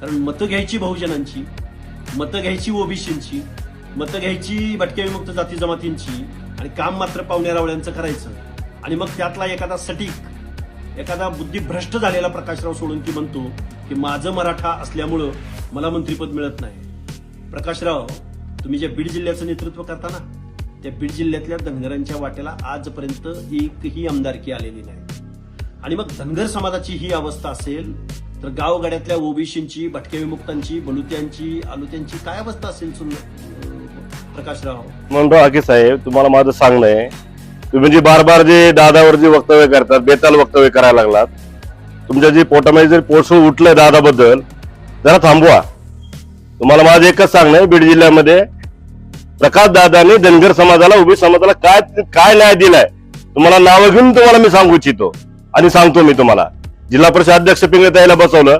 कारण मतं घ्यायची बहुजनांची मतं घ्यायची ओबीसींची मतं घ्यायची भटक्या विमुक्त जाती जमातींची आणि काम मात्र पावण्या रावळ्यांचं करायचं. आणि मग त्यातला एखादा सटीक एखादा बुद्धिभ्रष्ट झालेला प्रकाशराव सोळंकी म्हणतो की माझं मराठा असल्यामुळं मला मंत्रीपद मिळत नाही. प्रकाशराव तुम्ही ज्या बीड जिल्ह्याचं नेतृत्व करता ना त्या बीड जिल्ह्यातल्या धनगरांच्या वाट्याला आजपर्यंत एकही आमदारकी आलेली नाही. आणि मग धनगर समाजाची ही अवस्था असेल तर गावगाड्यातल्या ओबीसींची भटके विमुक्तांची बलुत्यांची आलुत्यांची काय अवस्था असेल प्रकाशराव? म्हणतो आके साहेब तुम्हाला माझं सांगणं आहे तुम्ही जे बार बार जे दादावर जे वक्तव्य करतात बेताल वक्तव्य करायला लागलात तुमच्या जे पोटामध्ये जर पोसळ उठलंय दादाबद्दल जरा थांबवा. तुम्हाला माझं एकच सांगणं आहे बीड जिल्ह्यामध्ये प्रकाश दादाने धनगर समाजाला उभी समाजाला काय काय न्याय दिलाय तुम्हाला नावं घेऊन तुम्हाला मी सांगू इच्छितो. आणि सांगतो मी तुम्हाला. जिल्हा परिषद अध्यक्ष पिंगळताईला बसवलं.